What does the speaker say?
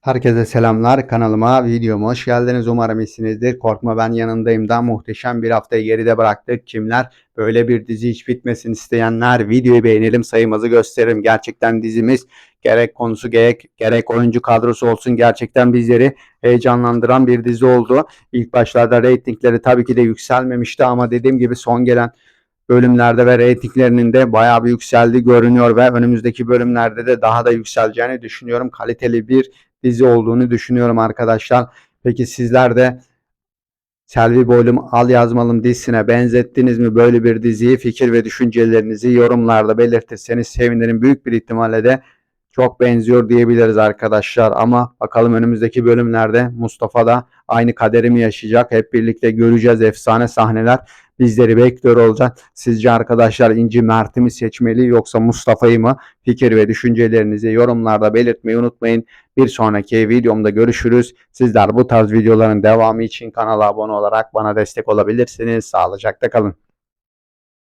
Herkese selamlar. Kanalıma videoma hoş geldiniz. Umarım iyisinizdir. Korkma ben yanındayım da muhteşem bir haftayı geride bıraktık. Kimler? Böyle bir dizi hiç bitmesin isteyenler. Videoyu beğenelim sayımızı gösterelim. Gerçekten dizimiz gerek konusu gerek, gerek oyuncu kadrosu olsun gerçekten bizleri heyecanlandıran bir dizi oldu. İlk başlarda reytingleri tabii ki de yükselmemişti ama dediğim gibi son gelen bölümlerde ve reytinglerinin de bayağı bir yükseldi görünüyor ve önümüzdeki bölümlerde de daha da yükseleceğini düşünüyorum. Kaliteli bir dizi olduğunu düşünüyorum arkadaşlar. Peki sizler de Selvi Boylum Al Yazmalım dizisine benzettiniz mi böyle bir diziyi? Fikir ve düşüncelerinizi yorumlarda belirtirseniz sevinirim. Büyük bir ihtimalle de çok benziyor diyebiliriz arkadaşlar. Ama bakalım önümüzdeki bölümlerde Mustafa da aynı kaderi mi yaşayacak? Hep birlikte göreceğiz. Efsane sahneler bizleri bekliyor olacak. Sizce arkadaşlar İnci Mert'i mi seçmeli yoksa Mustafa'yı mı? Fikir ve düşüncelerinizi yorumlarda belirtmeyi unutmayın. Bir sonraki videomda görüşürüz. Sizler bu tarz videoların devamı için kanala abone olarak bana destek olabilirsiniz. Sağlıcakla kalın.